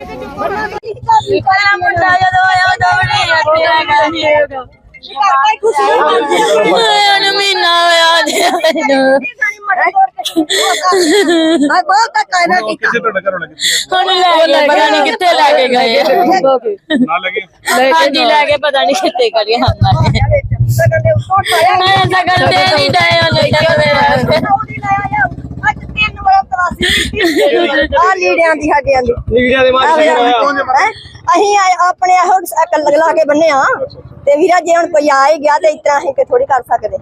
ਪਹਿਲਾ ਮੁੰਡਾ ਜਦੋਂ ਆਇਆ ਉਦੋਂ ਵੀ ਨਹੀਂ ਹੱਟਿਆਗਾ ਉਹਨੂੰ ਮਹੀਨਾ ਹੋਇਆ ਦੇ ਨੂੰ ਕਿਸੇ ਤੁਹਾਡਾ ਘਰੋਂ ਲੱਗੇ ਹੁਣ ਲੈ ਕੇ ਪਤਾ ਨਹੀਂ ਕਿੱਥੇ ਲੈ ਕੇ ਗਏ ਨਾ ਲੱਗੇ ਹਾਂਜੀ ਲੈ ਕੇ ਪਤਾ ਨਹੀਂ ਕਿੱਥੇ ਕਰੀ ਹਾਂ ਮੈਂ ਸਗਨ ਦੇ ਨਹੀਂ ਡਏ ਉਹਨੇ ਕਹਿੰਦੇ ਆ ਲੀੜਿਆਂ ਦੀ ਸਾਡਿਆਂ ਦੀ। ਲੀੜਿਆਂ ਦੇ ਮਾਰ ਹੈਂ? ਅਸੀਂ ਆਏ ਆਪਣੇ ਇਹੋ ਅਕਲ ਲਗਾ ਕੇ ਬੰਨੇ ਆ। ਤੇ ਵੀਰਾ ਜੇ ਹੁਣ ਕੋਈ ਆ ਹੀ ਗਿਆ ਤੇ ਇਤਨਾ ਅਸੀਂ ਕਿ ਥੋੜੀ ਕਰ ਸਕਦੇ।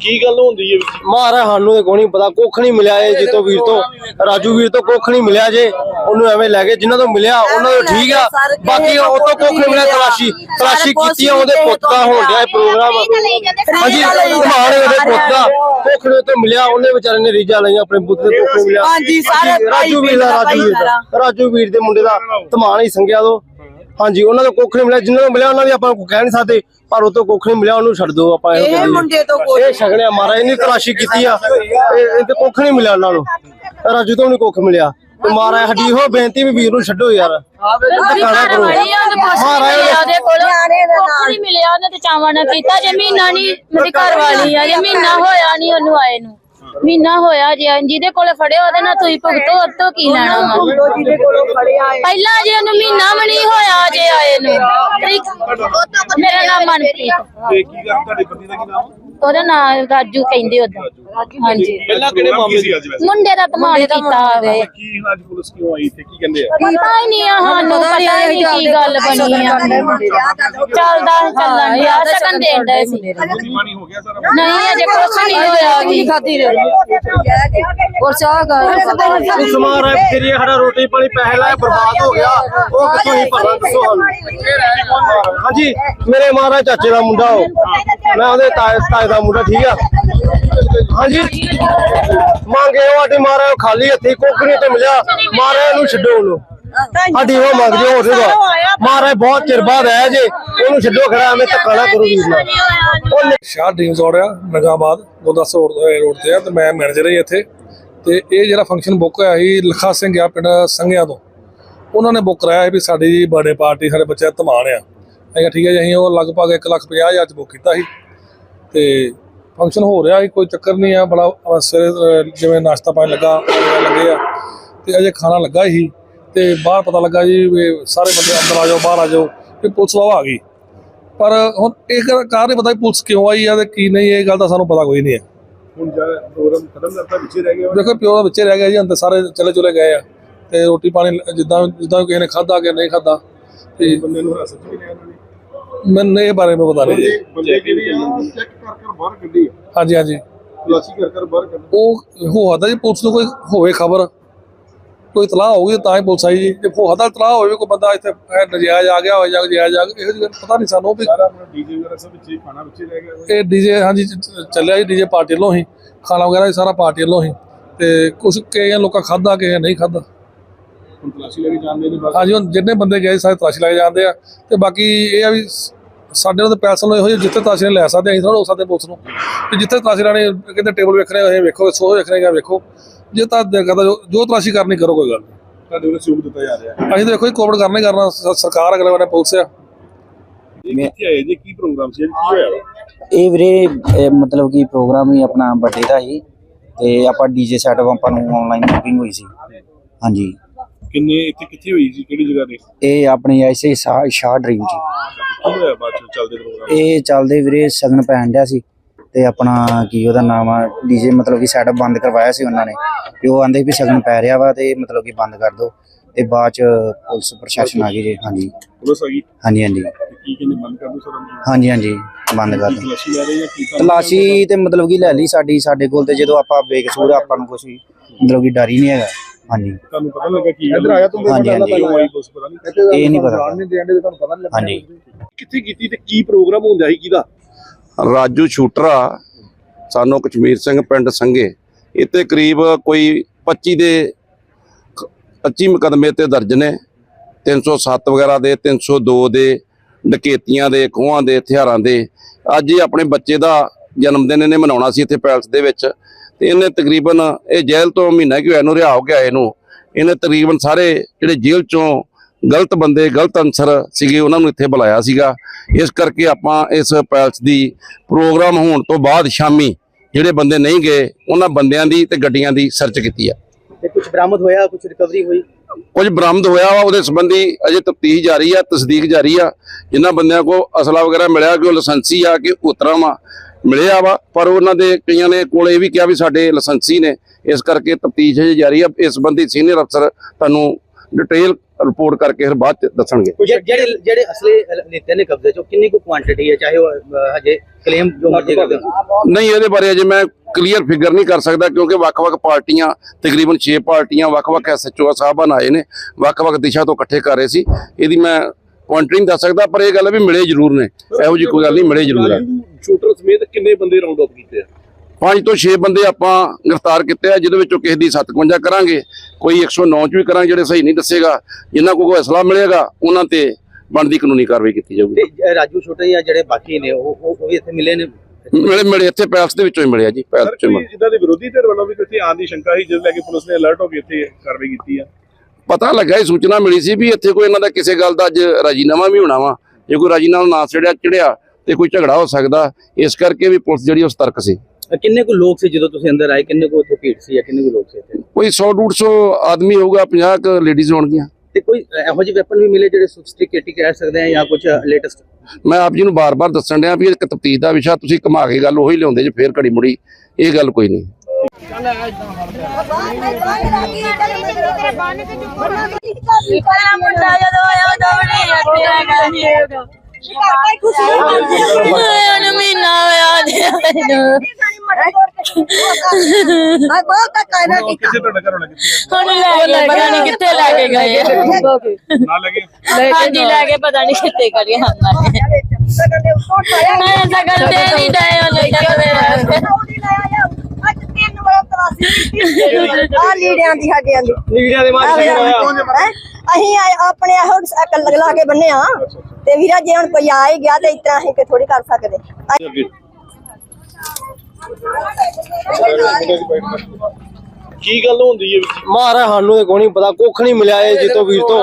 ਕੀ ਗੱਲ ਹੁੰਦੀ ਹੈ ਵਿੱਚ ਮਾਰਾ ਸਾਨੂੰ ਤੇ ਕੋਈ ਨਹੀਂ ਪਤਾ ਕੁੱਖ ਨਹੀਂ ਮਿਲਿਆ ਏ ਜਿੱਤੋਂ ਵੀਰ ਤੋਂ ਰਾਜੂ ਵੀਰ ਤੋਂ ਕੁੱਖ ਨਹੀਂ ਮਿਲਿਆ ਜੇ ਉਹਨੂੰ ਐਵੇਂ ਲੈ ਗਏ ਜਿਨ੍ਹਾਂ ਤੋਂ ਮਿਲਿਆ ਉਹਨਾਂ ਤੋਂ ਠੀਕ ਆ ਬਾਕੀ ਉਹ ਤੋਂ ਕੁੱਖ ਨਹੀਂ ਮਿਲਿਆ ਤਲਾਸ਼ੀ ਤਲਾਸ਼ੀ ਕੀਤੀ ਆ ਉਹਦੇ ਪੁੱਤ ਦਾ ਹੋਣ ਡਿਆ ਇਹ ਪ੍ਰੋਗਰਾਮ। ਹਾਂਜੀ ਘਮਾਣ ਉਹਦੇ ਪੁੱਤ ਦਾ ਕੁੱਖ ਨਹੀਂ ਤੋਂ ਮਿਲਿਆ ਉਹਨੇ ਵਿਚਾਰੇ ਨੇ ਰੀਜਾ ਲਈਆਂ ਆਪਣੇ ਪੁੱਤ ਦੇ ਕੁੱਖ ਮਿਲਿਆ। ਹਾਂਜੀ, ਸਾਰੇ ਰਾਜੂ ਵੀਰ ਦਾ ਰਾਜੂ ਵੀਰ ਦਾ ਰਾਜੂ ਵੀਰ ਦੇ ਮੁੰਡੇ ਦਾ ਧਮਾਨ ਹੀ ਸੰਗਿਆ ਤੋਂ ਹਾਂਜੀ ਉਹਨਾਂ ਦਾ ਕੁੱਖ ਨਹੀਂ ਮਿਲਿਆ। ਜਿਨ੍ਹਾਂ ਨੂੰ ਮਿਲਿਆ ਉਹਨਾਂ ਦੀ ਆਪਾਂ ਕੋਈ ਕਹਿ ਨਹੀਂ ਸਕਦੇ। ਪਰ ਉਹ ਤੋਂ ਕੁੱਖ ਨਹੀਂ ਮਿਲਿਆ ਉਹਨੂੰ ਛੱਡ ਦਿਓ ਆਪਾਂ ਇਹ ਮੁੰਡੇ ਤੋਂ ਇਹ ਛਗਣਿਆ ਮਾਰਾ ਇਹਨੇ ਤਲਾਸ਼ੀ ਕੀਤੀ ਆ। ਇਹ ਇਹ ਤੇ ਕੁੱਖ ਨਹੀਂ ਮਿਲਿਆ ਉਹਨਾਂ ਨੂੰ। ਰਾਜੂ ਤੋਂ ਨਹੀਂ ਕੁੱਖ ਮਿਲਿਆ। ਤੇ ਮਾਰਾ ਸਾਡੀ ਇਹੋ ਬੇਨਤੀ ਵੀ ਵੀਰ ਨੂੰ ਛੱਡੋ ਯਾਰ। ਧੱਕਾ ਕਰੋ। ਮਹਾਰਾਜ ਉਹਦੇ ਕੋਲ ਕੁੱਖ ਨਹੀਂ ਮਿਲਿਆ ਉਹਨੇ ਤੇ ਚਾਵਾਂ ਨਾਲ ਕੀਤਾ। ਜੇ ਮਹੀਨਾ ਨਹੀਂ ਮੇਰੀ ਘਰ ਵਾਲੀ ਆ ਜੇ ਮਹੀਨਾ ਹੋਇਆ ਨਹੀਂ ਉਹਨੂੰ ਆਏ ਨੂੰ। ਮਹੀਨਾ ਹੋਇਆ ਜੇ ਜਿਹਦੇ ਕੋਲ ਫੜਿਆ ਉਹਦੇ ਨਾਲ ਤੁਸੀਂ ਭੁਗਤੋ ਉਹ ਤੋਂ ਕੀ ਲੈਣਾ ਵਾ? ਪਹਿਲਾਂ ਜੇ ਉਹਨੂੰ ਮਹੀਨਾ ਵੀ ਨਹੀਂ ਹੋਇਆ ਜੇ ਆਏ ਨੂੰ। ਮੇਰਾ ਨਾਮ ਮਨਪ੍ਰੀਤ। ਤੇ ਕੀ ਗੱਲ ਤੁਹਾਡੇ ਪਤੀ ਦਾ ਕੀ ਨਾਮ? ਉਹਦਾ ਨਾਮ ਰਾਜੂ ਕਹਿੰਦੇ ਉਹਦਾ। ਹਾਂਜੀ। ਪਹਿਲਾਂ ਕਿਹੜੇ ਮਾਮਲੇ ਸੀ ਅੱਜ ਵੈਸੇ? ਮੁੰਡੇ ਦਾ ਧਮਾਲ ਕੀਤਾ ਹੋਵੇ। ਕੀ ਅੱਜ ਪੁਲਿਸ ਕਿਉਂ ਆਈ ਇੱਥੇ? ਕੀ ਕਹਿੰਦੇ ਆ? ਪਤਾ ਹੀ ਨਹੀਂ ਆ ਸਾਨੂੰ ਪਤਾ ਹੀ ਨਹੀਂ ਕੀ ਗੱਲ ਬਣੀ ਆ। ਚੱਲਦਾ ਚੱਲਣ ਡਿਆ ਸਕਨ ਦੇਣ ਡਏ ਸੀ। ਰੋਟੀ ਪਾਣੀ ਹੋ ਗਿਆ ਸਾਰਾ ਨਹੀਂ ਅਜੇ ਕੁਛ ਨਹੀਂ ਹੋਇਆ ਕੀ ਖਾਦੀ ਰੇ ਤੂੰ ਸਮਾਰ ਹੈ ਫਿਰ ਇਹ ਸਾਡਾ ਰੋਟੀ ਪਾਣੀ ਪੈਸੇ ਲਾਇਆ ਬਰਬਾਦ ਹੋ ਗਿਆ। ਉਹ ਕਿੱਥੋਂ ਹੀ ਭਰਨਾ ਦੱਸੋ ਸਾਨੂੰ। ਹਾਂਜੀ ਮੇਰੇ ਮਹਾਰਾਜ ਚਾਚੇ ਦਾ ਮੁੰਡਾ ਉਹ। ਮੈਂ ਉਹਦੇ ਤਾਏ ਤਾਏ ਦਾ ਮੁੰਡਾ ਠੀਕ ਆ? ਹਾਂਜੀ। ਮੰਗੇ ਉਹ ਆਟੇ ਮਹਾਰਾਜ ਖਾਲੀ ਹੱਥੀ ਕੋਕਰੀ ਤੇ ਮਿਲਿਆ। ਮਹਾਰਾਜ ਨੂੰ ਛੱਡੋ ਉਹਨੂੰ। ਸਾਡੀ ਉਹ ਮੰਗਦੇ ਹੋ ਰਿਹਾ ਮਹਾਰਾਜ ਬਹੁਤ ਚਿਰ ਬਾਅਦ ਆਇਆ ਜੇ ਉਹਨੂੰ ਛੱਡੋ ਖੜਾ ਐਵੇਂ ਧੱਕਾ ਨਾ ਕਰੋ ਵੀਰ ਨਾਲ। ਸ਼ਾਹ ਡ੍ਰੀਮਸ ਰੋਡ ਆ ਨਗਾਬਾਦ ਗੁਰਦਾਸ ਰੋਡ ਰੋਡ ਤੇ ਆ ਤੇ ਮੈਂ ਮੈਨੇਜਰ ਹਾਂ ਇੱਥੇ। ਤੇ ਇਹ ਜਿਹੜਾ ਫੰਕਸ਼ਨ ਬੁੱਕ ਹੋਇਆ ਸੀ ਲਖਾ ਸਿੰਘ ਆ ਪਿੰਡ ਸੰਘਿਆ ਤੋਂ। ਉਹਨਾਂ ਨੇ ਬੁੱਕ ਕਰਾਇਆ ਸੀ ਵੀ ਸਾਡੀ ਬਰਥਡੇ ਪਾਰਟੀ ਸਾਡੇ ਬੱਚੇ ਦਾ ਧਮਾਨ ਆ। ਮੈਂ ਠੀਕ ਹੈ ਜੀ ਅਸੀਂ ਉਹ ਲਗਭਗ 1,50,000 ਚ ਬੁੱਕ ਕੀਤਾ ਸੀ। ਤੇ ਫੰਕਸ਼ਨ ਹੋ ਰਿਹਾ ਸੀ ਕੋਈ ਚੱਕਰ ਨਹੀਂ ਆ ਬੜਾ ਸਵੇਰੇ ਜਿਵੇਂ ਨਾਸ਼ਤਾ ਪਾਣੀ ਲੱਗਾ ਲੱਗੇ ਆ ਤੇ ਅਜੇ ਖਾਣਾ ਲੱਗਾ ਹੀ ਤੇ ਬਾਹਰ ਪਤਾ ਲੱਗਾ ਜੀ ਸਾਰੇ ਬੰਦੇ ਅੰਦਰ ਆ ਜਾਓ ਬਾਹਰ ਆ ਜਾਓ ਤੇ ਪੁਲਿਸ ਵਾਲਾ ਆ ਗਈ। ਪਰ ਹੁਣ ਇਹ ਕਾਰ ਕਾਰ ਨਹੀਂ ਪਤਾ ਪੁਲਿਸ ਕਿਉਂ ਆਈ ਆ ਤੇ ਕੀ ਨਹੀਂ ਇਹ ਗੱਲ ਦਾ ਸਾਨੂੰ ਪਤਾ ਕੋਈ ਨਹੀਂ ਹੈ ਹੁਣ ਜਾ ਪ੍ਰੋਗਰਾਮ ਖਤਮ ਕਰਤਾ ਵਿੱਚੇ ਰਹਿ ਗਿਆ। ਦੇਖੋ ਪਿਓ ਦਾ ਰਹਿ ਗਿਆ ਜੀ ਅੰਦਰ ਸਾਰੇ ਚਲੇ ਚਲੇ ਗਏ ਆ ਤੇ ਰੋਟੀ ਪਾਣੀ ਜਿੱਦਾਂ ਜਿੱਦਾਂ ਕਿਸੇ ਨੇ ਖਾਦਾ ਕਿ ਨਹੀਂ ਖਾਦਾ ਤੇ ਬੰਦੇ ਨੂੰ ਹਿਰਾਸਤ ਵੀ ਲਿਆ ਇਹਨਾਂ ਨੇ। ਮੈਨੂੰ ਇਹ ਬਾਰੇ ਮੈਂ ਪਤਾ ਨਹੀਂ ਜੀ। ਬੰਦੇ ਕਿਹੜੀ ਆ? ਚੈੱਕ ਕਰ ਕਰ ਬਾਹਰ ਕੱਢੀ ਹਾਂਜੀ ਹਾਂਜੀ। ਤਲਾਸ਼ੀ ਕਰ ਕਰ ਬਾਹਰ ਕੱਢੀ। ਉਹ ਹੋ ਸਕਦਾ ਜੀ ਪੁਲਿਸ ਨੂੰ ਕੋਈ ਹੋਵੇ ਖਬਰ। ਕੋਈ ਤਲਾਹ ਹੋਊਗੀ ਤਾਂ ਹੀ ਪੁਲਿਸ ਆਈ ਜੀ। ਜੇ ਹੋ ਸਕਦਾ ਤਲਾਹ ਹੋਵੇ ਕੋਈ ਬੰਦਾ ਇੱਥੇ ਐ ਨਜਾਇਜ਼ ਆ ਗਿਆ ਹੋਵੇ ਜਾਂ ਨਜਾਇਜ਼ ਆ ਗਿਆ ਇਹੋ ਜਿਹੀ ਪਤਾ ਨਹੀਂ ਸਾਨੂੰ ਵੀ ਸਾਰਾ ਆਪਣਾ ਡੀਜੇ ਵਗੈਰਾ ਸਭ ਵਿੱਚੇ ਖਾਣਾ ਵਿੱਚੇ ਰਹਿ ਗਿਆ ਵਾ। ਇਹ ਡੀਜੇ ਹਾਂਜੀ ਚ- ਚੱਲਿਆ ਜੀ ਡੀਜੇ ਪਾਰਟੀ ਵੱਲੋਂ ਹੀ। ਖਾਣਾ ਵਗੈਰਾ ਵੀ ਸਾਰਾ ਪਾਰਟੀ ਵੱਲੋਂ ਹੀ। ਤੇ ਕੁਝ ਕਈਆਂ ਲੋਕਾਂ ਖਾਦਾ ਕਿਸੇ ਨਹੀਂ ਖਾਦਾ ਹੁਣ ਤਲਾਸ਼ੀ ਲੈ ਕੇ ਜਾਂਦੇ ਨੇ ਬਾਹਰ ਹਾਂਜੀ ਹੁਣ ਜਿੰਨੇ ਬੰਦੇ ਗਏ ਸਾਰੇ ਤਲਾਸ਼ੀ ਲਾਏ ਜਾਂਦੇ ਆ। ਤੇ ਬਾਕੀ ਇਹ ਆ ਵੀ ਸਾਡੇ ਨਾਲ ਤਾਂ ਪੈਸਾ ਲੋ ਇਹੋ ਜਿਹੇ ਜਿੱਥੇ ਤਲਾਸ਼ੀ ਲੈ ਸਕਦੇ ਅਸੀਂ ਥੋੜਾ ਹੋ ਸਕਦੇ ਪੁਲਿਸ ਨੂੰ। ਤੇ ਜਿੱਥੇ ਤਲਾਸ਼ੀ ਲਾਣੇ ਕਹਿੰਦੇ ਟੇਬਲ ਵੇਖਣੇ ਹੋਏ ਵੇਖੋ ਸੋ ਵੇਖਣੇ ਗਿਆ ਵੇਖੋ ਜੇ ਤਾਂ ਕਰਦਾ ਜੋ- ਜੋ ਤਲਾਸ਼ੀ ਕਰਨੀ ਕਰੋ ਕੋਈ ਗੱਲ ਨਹੀਂ। ਤੁਹਾਡੇ ਵੱਲੋਂ ਸੂਬ ਦਿੱਤਾ ਜਾ ਰਿਹਾ ਹੈ। ਅਸੀਂ ਤਾਂ ਦੇਖੋ ਜੀ ਕੋਵਿਡ ਕਰਨਾ ਹੀ ਕਰਨਾ ਸਰਕਾਰ ਅਗਲੇ ਵਾਰ ਪੁਲਿਸ ਆ। ਇਹ ਕਿੱਥੇ ਆਏ ਜੀ? ਕੀ ਪ੍ਰੋਗਰਾਮ ਸੀ? ਅੱਜ ਕੀ ਹੋਇਆ? ਵਾ? ਇਹ ਵੀਰੇ ਇਹ ਮਤਲਬ ਕਿ ਪ੍ਰੋਗਰਾਮ ਹੀ ਆਪਣਾ ਬਰਥਡੇ ਦਾ ਹੀ ਤੇ ਆਪਾਂ ਡੀਜੇ ਸੈਟਅਪ ਆਪਾਂ ਨੂੰ ਆਨਲਾਈਨ ਬੁਕਿੰਗ ਹੋਈ ਸੀ। ਹਾਂਜੀ। ਕਿੰਨੇ ਇੱਥੇ ਕਿੱਥੇ ਹੋਈ ਸੀ ਕਿਹੜੀ ਜਗ੍ਹਾ ਤੇ? ਇਹ ਆਪਣੀ ਐਸੇ ਸ਼ਾਹ ਡ੍ਰੀਮ ਜੀ। ਕੀ ਹੋਇਆ ਬਾਅਦ ਚ ਚੱਲਦੇ ਪ੍ਰੋਗਰਾਮ? ਇਹ ਚੱਲਦੇ ਵੀਰੇ ਸਗਨ ਪੈਣ ਡਿਆ ਸੀ ਤੇ ਆਪਣਾ ਕੀ ਉਹਦਾ ਨਾਮ ਆ ਡੀਜੇ ਮਤਲਬ ਕਿ ਸੈਟਅਪ ਬੰਦ ਕਰਵਾਇਆ ਸੀ ਉਹਨਾਂ ਨੇ। ਤੇ ਉਹ ਆਂਦੇ ਵੀ ਸਗਨ ਪੈ ਰਿਹਾ ਵਾ ਤੇ ਮਤਲਬ ਕਿ ਬੰਦ ਕਰ ਦਿਓ। ਤੇ ਬਾਅਦ ਚ ਪੁਲਿਸ ਪ੍ਰਸ਼ਾਸਨ ਆ ਗਈ ਜੀ ਹਾਂਜੀ। ਪੁਲਿਸ ਆ ਗਈ? ਹਾਂਜੀ ਹਾਂਜੀ। ਤੇ ਕੀ ਕਹਿੰਦੇ ਬੰਦ ਕਰ ਦੋ ਸਰ ਹਾਂਜੀ ਹਾਂਜੀ ਬੰਦ ਕਰ ਦਿਓ। ਤਲਾਸ਼ੀ ਲੈ ਰਹੇ ਜਾਂ ਕੀ ਕਰ ਤਲਾਸ਼ੀ ਤੇ ਮਤਲਬ ਕਿ ਲੈ ਲਈ ਸਾਡੀ ਸਾਡੇ ਕੋਲ ਤੇ ਜਦੋਂ ਆਪਾਂ ਬੇਕਸੂਰ ਆ, ਆਪਾਂ ਨੂੰ ਕੁਝ ਮਤਲਬ ਕਿ ਡਰ ਹੀ ਨਹੀਂ ਹੈਗਾ। ਹਾਂਜੀ। ਤੁਹਾਨੂੰ ਪਤਾ ਲੱਗਾ ਕੀ ਇੱਧਰ ਆਇਆ ਤੂੰ ਹਾਂਜੀ ਹਾਂਜੀ। ਕਿਉਂ ਆਈ ਪੁਲਿਸ ਪਤਾ ਨਹੀਂ। ਇਹ ਨਹੀਂ ਪਤਾ। ਹਾਂਜੀ। ਕਿੱਥੇ ਕੀਤੀ ਤੇ ਕੀ ਪ੍ਰੋਗਰਾਮ ਹੁੰਦਾ ਸੀ ਕਿਹਦਾ? ਰਾਜੂ ਸ਼ੂਟਰਾ ਸਾਨੂੰ ਕਸ਼ਮੀਰ ਸਿੰਘ ਪਿੰਡ ਸੰਘੇ। ਇੱਥੇ ਕਰੀਬ ਕੋਈ 25 ਦੇ 25 ਮੁਕੱਦਮੇ ਤੇ ਦਰਜ ਨੇ। 307 ਵਗੈਰਾ ਦੇ 302 ਦੇ ਡਕੈਤੀਆਂ ਦੇ ਖੋਹਾਂ ਦੇ ਹਥਿਆਰਾਂ ਦੇ। ਅੱਜ ਹੀ ਆਪਣੇ ਬੱਚੇ ਦਾ ਜਨਮ ਦਿਨ ਇਹਨੇ ਮਨਾਉਣਾ ਸੀ ਇੱਥੇ ਪੈਲਸ ਦੇ ਵਿੱਚ। ਤੇ ਇਹਨੇ ਤਕਰੀਬਨ ਇਹ ਜੇਲ੍ਹ ਤੋਂ ਮਹੀਨਾ ਕਿ ਹੋਇਆ ਨੂੰ ਰਿਹਾ ਹੋ ਗਿਆ ਇਹਨੂੰ ਇਹਨੇ ਤਕਰੀਬਨ ਸਾਰੇ ਜਿਹੜੇ ਜੇਲ੍ਹ ਚੋਂ ਗਲਤ ਬੰਦੇ ਗਲਤ ਅਨਸਰ ਸੀਗੇ ਉਹਨਾਂ ਨੂੰ ਇੱਥੇ ਬੁਲਾਇਆ ਸੀਗਾ। ਇਸ ਕਰਕੇ ਆਪਾਂ ਇਸ ਪੈਲਸ ਦੀ ਪ੍ਰੋਗਰਾਮ ਹੋਣ ਤੋਂ ਬਾਅਦ ਸ਼ਾਮੀ ਜਿਹੜੇ ਬੰਦੇ ਨਹੀਂ ਗਏ ਉਹਨਾਂ ਬੰਦਿਆਂ ਦੀ ਤੇ ਗੱਡੀਆਂ ਦੀ ਸਰਚ ਕੀਤੀ ਆ। ਤੇ ਕੁਝ ਬਰਾਮਦ ਹੋਇਆ ਕੁਝ ਰਿਕਵਰੀ ਹੋਈ? ਕੁਝ ਬਰਾਮਦ ਹੋਇਆ ਵਾ ਉਹਦੇ ਸੰਬੰਧੀ ਅਜੇ ਤਫਤੀਸ਼ ਜਾਰੀ ਆ ਤਸਦੀਕ ਜਾਰੀ ਆ। ਜਿਨ੍ਹਾਂ ਬੰਦਿਆਂ ਕੋ ਅਸਲਾ ਵਗੈਰਾ ਮਿਲਿਆ ਕਿ ਉਹ ਲਾਇਸੈਂਸੀ ਆ ਕਿ ਉਤਰਾ ਵਾ ਮਿਲਿਆ ਵਾ ਪਰ ਉਹਨਾਂ ਦੇ ਕਈਆਂ ਨੇ ਕੋਲ ਇਹ ਵੀ ਕਿਹਾ ਵੀ ਸਾਡੇ ਲਾਇਸੈਂਸੀ ਨੇ ਇਸ ਕਰਕੇ ਤਫਤੀਸ਼ ਜਾਰੀ ਆ ਇਸ ਸੰਬੰਧੀ ਸੀਨੀਅਰ ਅਫਸਰ ਤੁਹਾਨੂੰ ਡਿਟੇਲ ਰਿਪੋਰਟ ਕਰਕੇ ਫਿਰ ਬਾਅਦ ਚ ਦੱਸਣਗੇ। ਜਿਹੜੇ ਜਿਹੜੇ ਅਸਲੇ ਲਿੱਤੇ ਨੇ ਕਬਜ਼ੇ ਚੋਂ ਕਿੰਨੀ ਕੁ ਕੁਆਂਟੀਟੀ ਹੈ ਚਾਹੇ ਉਹ ਹਜੇ ਕਲੇਮ ਜੋ ਮਰਜ਼ੀ ਕਰਦੇ ਹੋ ਨਹੀਂ ਇਹਦੇ ਬਾਰੇ ਅਜੇ ਮੈਂ ਕਲੀਅਰ ਫਿਗਰ ਨਹੀਂ ਕਰ ਸਕਦਾ ਕਿਉਂਕਿ ਵੱਖ-ਵੱਖ ਪਾਰਟੀਆਂ ਤਕਰੀਬਨ 6 ਪਾਰਟੀਆਂ ਵੱਖ-ਵੱਖ ਐਸਐਚਓ ਸਾਹਿਬਾਨ ਆਏ ਨੇ ਵੱਖ-ਵੱਖ ਦਿਸ਼ਾ ਤੋਂ ਇਕੱਠੇ ਕਰ ਰਹੇ ਸੀ। ਇਹਦੀ ਮੈਂ ਕੁਆਂਟਰੀ ਨਹੀਂ ਦੱਸ ਸਕਦਾ ਪਰ ਇਹ ਗੱਲ ਵੀ ਮਿਲੇ ਜ਼ਰੂਰ ਨੇ। ਇਹੋ ਜੀ ਕੋਈ ਗੱਲ ਨਹੀਂ ਮਿਲੇ ਜ਼ਰੂਰ ਆ। ਸ਼ੂਟਰ ਸਮੇਤ ਕਿੰਨੇ ਬੰਦੇ ਰਾਉਂਡ ਅਪ ਕੀਤੇ ਆ? ਪੰਜ ਤੋਂ 6 ਬੰਦੇ ਆਪਾਂ ਗ੍ਰਿਫਤਾਰ ਕੀਤੇ ਆ ਜਿਹਦੇ ਵਿੱਚੋਂ ਕਿਸੇ ਦੀ 57 ਕਰਾਂਗੇ। ਕੋਈ 109 ਚ ਵੀ ਕਰਾਂਗੇ ਜਿਹੜੇ ਸਹੀ ਨਹੀਂ ਦੱਸੇਗਾ। ਜਿਨ੍ਹਾਂ ਕੋਲ ਕੋਈ ਅਸਲਾ ਮਿਲੇਗਾ ਉਹਨਾਂ ਤੇ ਬਣਦੀ ਕਾਨੂੰਨੀ ਕਾਰਵਾਈ ਕੀਤੀ ਜਾਊਗੀ। ਤੇ ਰਾਜੂ ਛੋਟੇ ਜਾਂ ਜਿਹੜੇ ਬਾਕੀ ਨੇ ਉਹ ਉਹ ਵੀ ਇੱਥੇ ਮਿਲੇ ਨੇ? ਮਿਲੇ ਮਿਲੇ ਇੱਥੇ ਪੈਲਸ ਦੇ ਵਿੱਚੋਂ ਹੀ ਮਿਲਿਆ ਜੀ ਪੈਲਸ ਚੋਂ। ਜਿੱਦਾਂ ਦੇ ਵਿਰੋਧੀ ਧਿਰ ਵੱਲੋਂ ਵੀ ਇੱਥੇ ਆਉਣ ਦੀ ਸ਼ੰਕਾ ਸੀ ਜਿਸ ਲੈ ਕੇ ਪੁਲਿਸ ਨੇ ਅਲਰਟ ਹੋ ਕੇ ਇੱਥੇ ਕਾਰਵਾਈ ਕੀਤੀ ਆ? ਪਤਾ ਲੱਗਾ ਇਹ ਸੂਚਨਾ ਮਿਲੀ ਸੀ ਵੀ ਇੱਥੇ ਕੋਈ ਇਹਨਾਂ ਦਾ ਕਿਸੇ ਗੱਲ ਦਾ ਅੱਜ ਰਾਜੀਨਾਮਾ ਵੀ ਹੋਣਾ ਵਾ। ਜੇ ਕੋਈ ਰਾਜੀਨਾਮਾ ਨਾ ਚੜਿਆ ਚੜਿਆ ਤੇ ਕੋਈ ਝਗੜਾ ਹੋ ਸਕਦਾ ਇਸ ਕਰਕੇ ਵੀ ਪੁਲਿਸ ਜਿਹੜੀ ਉਹ ਸਤਰਕ ਸੀ। ਕਿੰਨੇ ਕੁ ਲੋਕ ਸੀ ਜਦੋਂ ਤੁਸੀਂ ਅੰਦਰ ਆਏ? ਕਿੰਨੇ ਕੁ ਉੱਥੇ ਭੀੜ ਸੀ ਜਾਂ ਕਿੰਨੇ ਕੁ ਲੋਕ ਸੀ ਇੱਥੇ? ਕੋਈ 100 150 ਆਦਮੀ ਹੋਊਗਾ 50 ਕ ਲੇਡੀਜ਼ ਹੋਣਗੀਆਂ। ਤੇ ਕੋਈ ਇਹੋ ਜਿਹੇ ਵੈਪਨ ਵੀ ਮਿਲੇ ਜਿਹੜੇ ਸੋਫਿਸਟੀਕੇਟਡ ਕਹਿ ਸਕਦੇ ਆ ਜਾਂ ਕੁਝ ਲੇਟੈਸਟ ਮੈਂ ਆਪ ਜੀ ਨੂੰ ਬਾਰ-ਬਾਰ ਦੱਸਣ ਡਿਆ ਵੀ ਇਹ ਇੱਕ ਤਫਤੀਸ਼ ਦਾ ਵਿਸ਼ਾ ਤੁਸੀਂ ਘੁਮਾ ਕੇ ਗੱਲ ਉਹੀ ਲਿਆਉਂਦੇ ਜੇ ਫੇਰ ਘੜੀ ਮੁੜੀ ਇਹ ਗੱਲ ਕੋਈ ਨਹੀਂ। ਮੁੰਡਾ ਜਦੋਂ ਆਇਆ ਉਦੋਂ ਵੀ ਨਹੀਂ ਇੱਥੇ ਹੈਗਾ ਮਹੀਨਾ ਹੋਇਆ ਜੀ ਨੂੰ ਕਿਸੇ ਤੁਹਾਡਾ ਘਰੋਂ ਲੱਗੇ ਹੁਣ ਲੈ ਕੇ ਪਤਾ ਨਹੀਂ ਕਿੱਥੇ ਲੈ ਕੇ ਗਏ ਨਾ ਲੱਗੇ ਹਾਂਜੀ ਲੈ ਕੇ ਪਤਾ ਨਹੀਂ ਕਿੱਥੇ ਕਰੀ ਹਾਂ ਮੈਂ ਸਗਲ ਦੇ ਨਹੀਂ ਡਏ ਉਹਨੇ ਕਹਿੰਦੇ ਆ ਲੀੜਿਆਂ ਦੀ ਸਾਡਿਆਂ ਦੀ। ਲੀੜਿਆਂ ਦੇ ਮਾਰ? ਅਸੀਂ ਆਏ ਆਪਣੇ ਇਹੋ ਅਕਲ ਲਾ ਕੇ ਬੰਨੇ ਆ। ਤੇ ਵੀਰਾ ਜੇ ਹੁਣ ਕੋਈ ਆ ਹੀ ਗਿਆ ਤੇ ਇਤਨਾ ਅਸੀਂ ਕਿ ਥੋੜੀ ਕਰ ਸਕਦੇ। ਅੱਗੇ। ਕੀ ਗੱਲ ਹੁੰਦੀ ਹੈ ਵਿੱਚ ਮਹਾਰਾਜ ਸਾਨੂੰ ਤੇ ਕੋਈ ਨਹੀਂ ਪਤਾ ਕੁੱਖ ਨਹੀਂ ਮਿਲਿਆ ਇਹ ਜਿੱਤੋਂ ਵੀਰ ਤੋਂ।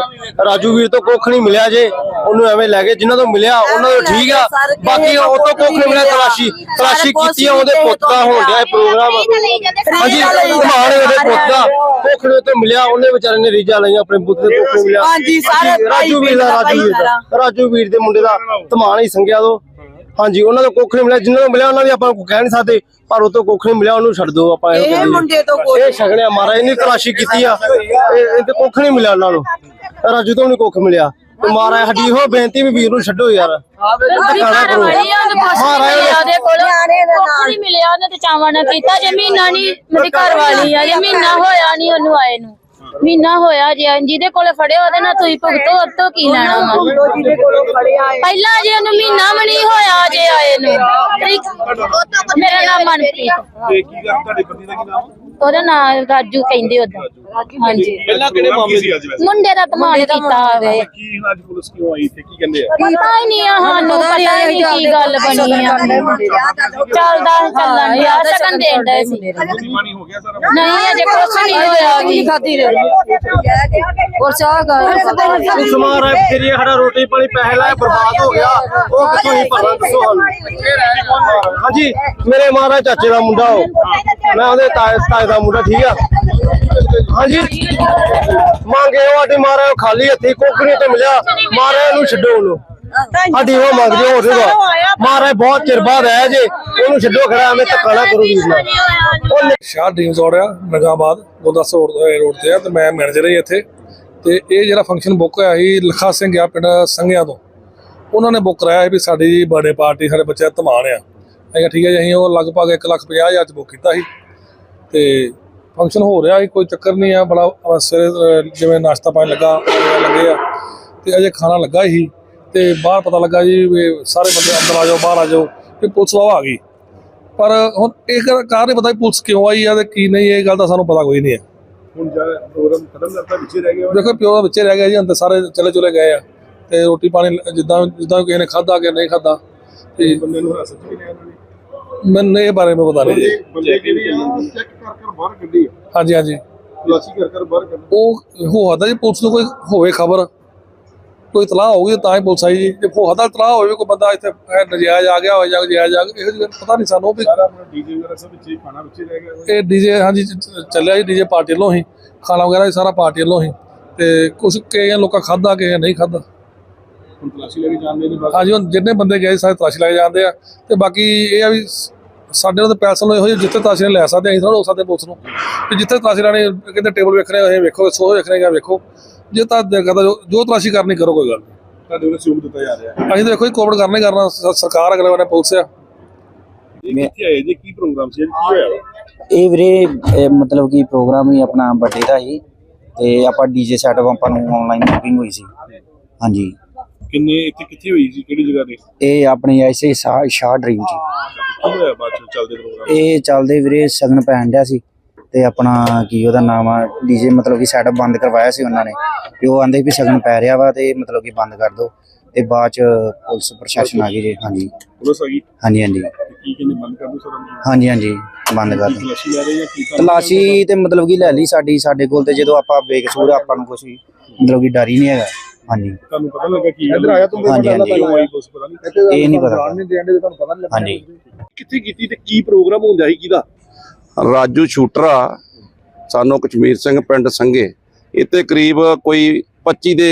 ਰਾਜੂ ਵੀਰ ਤੋਂ ਕੁੱਖ ਨਹੀਂ ਮਿਲਿਆ ਜੇ ਉਹਨੂੰ ਐਵੇਂ ਲੈ ਗਏ ਜਿਨ੍ਹਾਂ ਤੋਂ ਮਿਲਿਆ ਉਹਨਾਂ ਤੋਂ ਠੀਕ ਆ। ਬਾਕੀ ਉਹ ਤੋਂ ਕੁੱਖ ਨਹੀਂ ਮਿਲਿਆ ਤਲਾਸ਼ੀ ਤਲਾਸ਼ੀ ਕੀਤੀ ਆ ਉਹਦੇ ਪੁੱਤ ਦਾ ਹੋਣ ਡਿਆ ਪ੍ਰੋਗਰਾਮ। ਹਾਂਜੀ ਘਮਾਣੇ ਉਹਦੇ ਪੁੱਤ ਦਾ ਕੁੱਖ ਨਹੀਂ ਤੋਂ ਮਿਲਿਆ ਉਹਨੇ ਵਿਚਾਰੇ ਨੇ ਰੀਜਾ ਲਈਆਂ ਆਪਣੇ ਪੁੱਤ ਦੇ ਕੁੱਖ ਮਿਲਿਆ। ਹਾਂਜੀ ਸਾਰੇ ਰਾਜੂ ਵੀਰ ਦਾ ਰਾਜੂ ਵੀਰ ਦਾ। ਰਾਜੂ ਵੀਰ ਦੇ ਮੁੰਡੇ ਦਾ ਧਮਾਨ ਹੀ ਸੰਗਿਆ ਤੋਂ ਹਾਂਜੀ ਉਹਨਾਂ ਤੋਂ ਕੁੱਖ ਨਹੀਂ ਮਿਲਿਆ ਜਿਨ੍ਹਾਂ ਨੂੰ ਮਿਲਿਆ ਉਹਨਾਂ ਦੀ ਆਪਾਂ ਕੁ ਕਹਿ ਨਹੀਂ ਸਕਦੇ ਪਰ ਉਹ ਤੋਂ ਕੁੱਖ ਨਹੀਂ ਮਿਲਿਆ ਉਹਨੂੰ ਛੱਡ ਦਿਓ ਆਪਾਂ ਇਹ ਮੁੰਡੇ ਤੋਂ ਇਹ ਛਗਣਿਆ ਮਾਰਾ ਇਹਨੇ ਤਲਾਸ਼ੀ ਕੀਤੀ ਆ ਇਹ ਇਹ ਤੇ ਕੁੱਖ ਨਹੀਂ ਮਿਲਿਆ ਉਹਨਾਂ ਨੂੰ। ਰਾਜੂ ਤੋਂ ਵੀ ਨੀ ਕੁੱਖ ਮਿਲਿਆ। ਤੇ ਮਾਰਾ ਸਾਡੀ ਇਹੋ ਬੇਨਤੀ ਵੀ ਵੀਰ ਨੂੰ ਛੱਡੋ ਯਾਰ। ਟਿਕਾਣਾ ਕਰੋ ਮਹਾਰਾਜ ਉਹਦੇ ਕੋਲ। ਕੁੱਖ ਨਹੀਂ ਮਿਲਿਆ ਉਹਨੇ ਤੇ ਚਾਵਾਂ ਨਾਲ ਕੀਤਾ ਜੇ ਮਹੀਨਾ ਨਹੀਂ ਮੇਰੀ ਘਰ ਵਾਲੀ ਆ ਜੇ ਮਹੀਨਾ ਹੋਇਆ ਨਹੀਂ ਉਹਨੂੰ ਆਏ ਨੂੰ। ਮਹੀਨਾ ਹੋਇਆ ਜੇ ਜਿਹਦੇ ਕੋਲ ਫੜਿਆ ਉਹਦੇ ਨਾਲ ਤੁਸੀਂ ਭੁਗਤੋ ਉਹ ਤੋਂ ਕੀ ਲੈਣਾ ਵਾ? ਪਹਿਲਾਂ ਜੇ ਉਹਨੂੰ ਮਹੀਨਾ ਵੀ ਨਹੀਂ ਹੋਇਆ ਜੇ ਆਏ ਨੂੰ। ਮੇਰਾ ਨਾਮ ਮਨਪ੍ਰੀਤ। ਤੇ ਕੀ ਗੱਲ ਤੁਹਾਡੇ ਪਤੀ ਦਾ ਕੀ ਨਾਮ? ਉਹਦਾ ਨਾਮ ਰਾਜੂ ਕਹਿੰਦੇ ਉਹਦਾ। ਹਾਂਜੀ। ਪਹਿਲਾਂ ਕਿਹੜੇ ਮਾਮਲੇ ਸੀ ਅੱਜ ਵੈਸੇ? ਮੁੰਡੇ ਦਾ ਧਮਾਨ ਕੀਤਾ ਹੋਵੇ। ਕੀ ਅੱਜ ਪੁਲਿਸ ਕਿਉਂ ਆਈ ਇੱਥੇ ਕੀ ਕਹਿੰਦੇ ਆ? ਪਤਾ ਹੀ ਨਹੀਂ ਆ ਸਾਨੂੰ ਪਤਾ ਹੀ ਨਹੀਂ ਕੀ ਗੱਲ ਬਣੀ ਆ। ਚੱਲਦਾ ਚੱਲਣ ਡਿਆ ਸਕਨ ਦੇਣ ਡਏ ਸੀ। ਪਾਣੀ ਹੋ ਗਿਆ ਸਾਰਾ। ਨਹੀਂ ਅਜੇ ਕੁਛ ਨਹੀਂ ਹੋਇਆ ਜੀ। ਔਰ ਚਾਹ ਉਸ ਮਹਾਰਾਜ ਫਿਰ ਇਹ ਸਾਡਾ ਰੋਟੀ ਪਾਣੀ ਪੈਸੇ ਲਾਇਆ ਬਰਬਾਦ ਹੋ ਗਿਆ। ਉਹ ਕਿੱਥੋਂ ਹੀ ਭਰਨਾ ਦੱਸੋ ਹਾਂਜੀ ਮੇਰੇ ਮਹਾਰਾਜ ਚਾਚੇ ਦਾ ਮੁੰਡਾ ਉਹ। ਮੈਂ ਉਹਦੇ ਤਾਏ ਤਾਏ ਦਾ ਮੁੰਡਾ ਠੀਕ ਆ? ਹਾਂਜੀ। ਮੰਗੇ ਉਹ ਆਡੀ ਮਹਾਰਾਜ ਖਾਲੀ ਹੱਥੀ ਕੋਕਰੀ ਤੇ ਮਿਲਿਆ। ਮਹਾਰਾਜ ਨੂੰ ਛੱਡੋ ਉਹਨੂੰ। ਸਾਡੀ ਉਹ ਮੰਗਦੇ ਹੋ ਰਿਹਾ ਮਹਾਰਾਜ ਬਹੁਤ ਚਿਰ ਬਾਅਦ ਆਇਆ ਜੇ। ਉਹਨੂੰ ਛੱਡੋ ਖੜਾ ਐਵੇਂ ਧੱਕਾ ਨਾ ਕਰੋ ਵੀਰ ਨਾਲ। ਸ਼ਾਹ ਡ੍ਰੀਮਸ ਰੋਡ ਆ ਨਗਾਬਾਦ ਗੁਰਦਾਸ ਰੋਡ ਰੋਡ ਤੇ ਆ ਤੇ ਮੈਂ ਮੈਨੇਜਰ ਹਾਂ ਇੱਥੇ। ਤੇ ਇਹ ਜਿਹੜਾ ਫੰਕਸ਼ਨ ਬੁੱਕ ਹੋਇਆ ਸੀ ਲਖਾ ਸਿੰਘ ਆ ਪਿੰਡ ਸੰਘਿਆਂ ਤੋਂ। ਉਹਨਾਂ ਨੇ ਬੁੱਕ ਕਰਾਇਆ ਸੀ ਵੀ ਸਾਡੀ ਬਰਥਡੇ ਪਾਰਟੀ ਸਾਡੇ ਬੱਚੇ ਧਮਾਨ ਆ। ਕਿਹਾ ਠੀਕ ਹੈ ਜੀ ਅਸੀਂ ਉਹ ਲਗਭਗ 1 ਲੱਖ 50 ਹਜ਼ਾਰ ਚ ਬੁੱਕ ਕੀਤਾ ਸੀ। ਤੇ ਫੰਕਸ਼ਨ ਹੋ ਰਿਹਾ ਸੀ ਕੋਈ ਚੱਕਰ ਨਹੀਂ ਆ ਬੜਾ ਸਵੇਰੇ ਜਿਵੇਂ ਨਾਸ਼ਤਾ ਪਾਣੀ ਲੱਗਾ ਲੱਗੇ ਆ ਤੇ ਅਜੇ ਖਾਣਾ ਲੱਗਾ ਹੀ ਤੇ ਬਾਹਰ ਪਤਾ ਲੱਗਾ ਜੀ ਸਾਰੇ ਬੰਦੇ ਅੰਦਰ ਆ ਜਾਓ ਬਾਹਰ ਆ ਜਾਓ ਤੇ ਪੁਲਿਸ ਆ ਗਈ। ਪਰ ਹੁਣ ਇਹ ਕਾਰ ਨਹੀਂ ਪਤਾ ਪੁਲਿਸ ਕਿਉਂ ਆਈ ਆ ਤੇ ਕੀ ਨਹੀਂ ਇਹ ਗੱਲ ਦਾ ਸਾਨੂੰ ਪਤਾ ਕੋਈ ਨਹੀਂ ਹੈ ਹੁਣ ਜਾ ਪ੍ਰੋਗਰਾਮ ਖਤਮ ਕਰਤਾ ਵਿੱਚੇ ਰਹਿ ਗਿਆ ਦੇਖੋ ਪਿਓ ਦਾ ਬੱਚੇ ਰਹਿ ਗਿਆ ਜੀ ਅੰਦਰ ਸਾਰੇ ਚਲੇ ਚਲੇ ਗਏ ਆ ਤੇ ਰੋਟੀ ਪਾਣੀ ਜਿੱਦਾਂ ਜਿੱਦਾਂ ਕਿਸੇ ਨੇ ਖਾਦਾ ਕਿ ਨਹੀਂ ਖਾਦਾ ਤੇ ਬੰਦੇ ਨੂੰ ਹਾਸਤ ਵੀ ਲਿਆ ਮੈਨੂੰ ਇਹ ਬਾਰੇ ਮੈਂ ਪਤਾ ਨਹੀਂ ਜੀ। ਬੰਦੇ ਜਿਹੜੀ ਆ ਚੈੱਕ ਕਰ ਕਰ ਬਾਹਰ ਕੱਢੀ ਹਾਂਜੀ ਹਾਂਜੀ। ਤਲਾਸ਼ੀ ਕਰ ਕਰ ਬਾਹਰ ਕੱਢੀ। ਉਹ ਹੋ ਸਕਦਾ ਜੀ ਪੁਲਿਸ ਨੂੰ ਕੋਈ ਹੋਵੇ ਖਬਰ। ਕੋਈ ਇਤਲਾਹ ਹੋਊਗੀ ਤਾਂ ਹੀ ਪੁਲਿਸ ਆਈ ਜੀ। ਜੇ ਹੋ ਸਕਦਾ ਇਤਲਾਹ ਹੋਵੇ ਕੋਈ ਬੰਦਾ ਇੱਥੇ ਐ ਨਜਾਇਜ਼ ਆ ਗਿਆ ਹੋਵੇ ਜਾਂ ਨਜਾਇਜ਼ ਆ ਗਿਆ ਇਹੋ ਜਿਹੀ ਗੱਲ ਪਤਾ ਨਹੀਂ ਸਾਨੂੰ ਵੀ ਸਾਰਾ ਆਪਣਾ ਡੀਜੇ ਵਗੈਰਾ ਸਭ ਵਿੱਚ ਹੀ ਖਾਣਾ ਵਿੱਚ ਹੀ ਰਹਿ ਗਿਆ ਇਹ ਡੀਜੇ ਹਾਂਜੀ ਚ- ਚ- ਚੱਲਿਆ ਜੀ ਡੀਜੇ ਪਾਰਟੀ ਵੱਲੋਂ ਹੀ। ਖਾਣਾ ਵਗੈਰਾ ਵੀ ਸਾਰਾ ਪਾਰਟੀ ਵੱਲੋਂ ਹੀ। ਤੇ ਕੁਝ ਕਈਆਂ ਲੋਕਾਂ ਖਾਦਾ ਕਈਆਂ ਨਹੀਂ ਖਾਦਾ ਹੁਣ ਤਲਾਸ਼ੀ ਲੈ ਕੇ ਜਾਂਦੇ ਨੇ ਬਸ? ਹਾਂਜੀ ਹੁਣ ਜਿੰਨੇ ਬੰਦੇ ਗਏ ਸਾਰੇ ਤਲਾਸ਼ੀ ਲੈ ਕੇ ਜਾਂਦੇ ਆ। ਤੇ ਬਾਕੀ ਇਹ ਆ ਵੀ ਸਾਡੇ ਨਾਲ ਤਾਂ ਪੈਸਾ ਲੋ ਇਹੋ ਜਿਹੇ ਜਿੱਥੇ ਤਲਾਸ਼ੀ ਲੈ ਸਕਦੇ ਆ, ਅਸੀਂ ਥੋੜਾ ਹੋ ਸਕਦੇ ਪੁਲਿਸ ਨੂੰ। ਤੇ ਜਿੱਥੇ ਤਲਾਸ਼ੀ ਲੈਣੀ ਕਿਤੇ ਟੇਬਲ ਵੇਖਣੇ ਹੋਏ ਵੇਖੋ ਸੋ ਵੇਖਣੇ ਗਿਆ ਵੇਖੋ। ਜੇ ਤਾਂ ਕਰਦਾ ਜੋ- ਤਲਾਸ਼ੀ ਕਰਨੀ ਕਰੋ ਕੋਈ ਗੱਲ ਨਹੀਂ ਤੁਹਾਡੇ ਵੱਲੋਂ ਸੂਬ ਦਿੱਤਾ ਜਾ ਰਿਹਾ। ਹੈ ਅਸੀਂ ਤਾਂ ਦੇਖੋ ਜੀ ਕੋਵਿਡ ਕਰਨਾ ਹੀ ਕਰਨਾ ਸਰਕਾਰ ਅਗਲੇ ਬੰਨੇ ਪੁਲਿਸ ਆ। ਇਹ ਕਿੱਥੇ ਆਏ? ਜੀ ਕੀ ਪ੍ਰੋਗਰਾਮ ਸੀ? ਕੀ ਹੋਇਆ? ਇਹ ਵੀਰੇ ਮਤਲਬ ਕਿ ਪ੍ਰੋਗਰਾਮ ਹੀ ਆਪਣਾ ਬਰਥਡੇ ਦਾ ਸੀ। ਤੇ ਆਪਾਂ ਡੀਜੇ ਸੈਟਅਪ ਆਪਾਂ ਨੂੰ ਆਨਲਾਈਨ ਬੁਕਿੰਗ ਹੋਈ ਸੀ। ਹਾਂਜੀ। ਕਿੰਨੇ ਇੱਥੇ ਕਿੱਥੇ ਹੋਈ ਸੀ? ਕਿਹੜੀ ਜਗ੍ਹਾ ਤੇ? ਇਹ ਆਪਣੀ ਐਸੇ ਸ਼ਾਹ ਸ਼ਾਹ ਡ੍ਰੀਮ ਜੀ। ਕੀ ਹੋਇਆ ਬਾਅਦ ਚ ਚੱਲਦੇ ਪ੍ਰੋਗਰਾਮ? ਇਹ ਚੱਲਦੇ ਵੀਰੇ ਸਗਨ ਪੈਣ ਡਿਆ ਸੀ ਤੇ ਆਪਣਾ ਕੀ ਉਹਦਾ ਨਾਮ ਆ ਡੀਜੇ ਮਤਲਬ ਕਿ ਸੈਟਅਪ ਬੰਦ ਕਰਵਾਇਆ ਸੀ ਉਹਨਾਂ ਨੇ। ਤੇ ਉਹ ਆਂਦੇ ਵੀ ਸਗਨ ਪੈ ਰਿਹਾ ਵਾ ਤੇ ਮਤਲਬ ਕਿ ਬੰਦ ਕਰ ਦਿਓ। ਤੇ ਬਾਅਦ ਚ ਪੁਲਿਸ ਪ੍ਰਸ਼ਾਸਨ ਆ ਗਈ ਜੀ ਹਾਂਜੀ। ਪੁਲਿਸ ਆ ਗਈ? ਹਾਂਜੀ ਹਾਂਜੀ। ਤੇ ਕੀ ਕਹਿੰਦੇ ਬੰਦ ਕਰ ਦੋ ਸਰ ਅੰਦਰ? ਹਾਂਜੀ ਹਾਂਜੀ ਬੰਦ ਕਰ ਦਿਓ। ਤਲਾਸ਼ੀ ਲੈ ਰਹੇ ਜਾਂ ਕੀ ਕਰ ਤਲਾਸ਼ੀ ਤੇ ਮਤਲਬ ਕਿ ਲੈ ਲਈ ਸਾਡੀ ਸਾਡੇ ਕੋਲ ਤੇ ਜਦੋਂ ਆਪਾਂ ਬੇਕਸੂਰ ਆ, ਆਪਾਂ ਨੂੰ ਕੁਝ ਮਤਲਬ ਕਿ ਡਰ ਹੀ ਨਹੀਂ ਹੈਗਾ। ਹਾਂਜੀ। ਤੁਹਾਨੂੰ ਪਤਾ ਲੱਗਾ ਕੀ ਇੱਧਰ ਆਇਆ ਤੂੰ ਹਾਂਜੀ ਹਾਂਜੀ। ਕਿਉਂ ਆਈ ਕੁਛ ਪਤਾ ਨਹੀਂ। ਇਹ ਨਹੀਂ ਪਤਾ। ਹਾਂਜੀ। ਕਿੱਥੇ ਕੀਤੀ ਤੇ ਕੀ ਪ੍ਰੋਗਰਾਮ ਹੁੰਦਾ ਸੀ ਕਿਹਦਾ? ਰਾਜੂ ਸ਼ੂਟਰਾ ਸਾਨੂੰ ਕਸ਼ਮੀਰ ਸਿੰਘ ਪਿੰਡ ਸੰਘੇ। ਇੱਥੇ ਕਰੀਬ ਕੋਈ 25 ਦੇ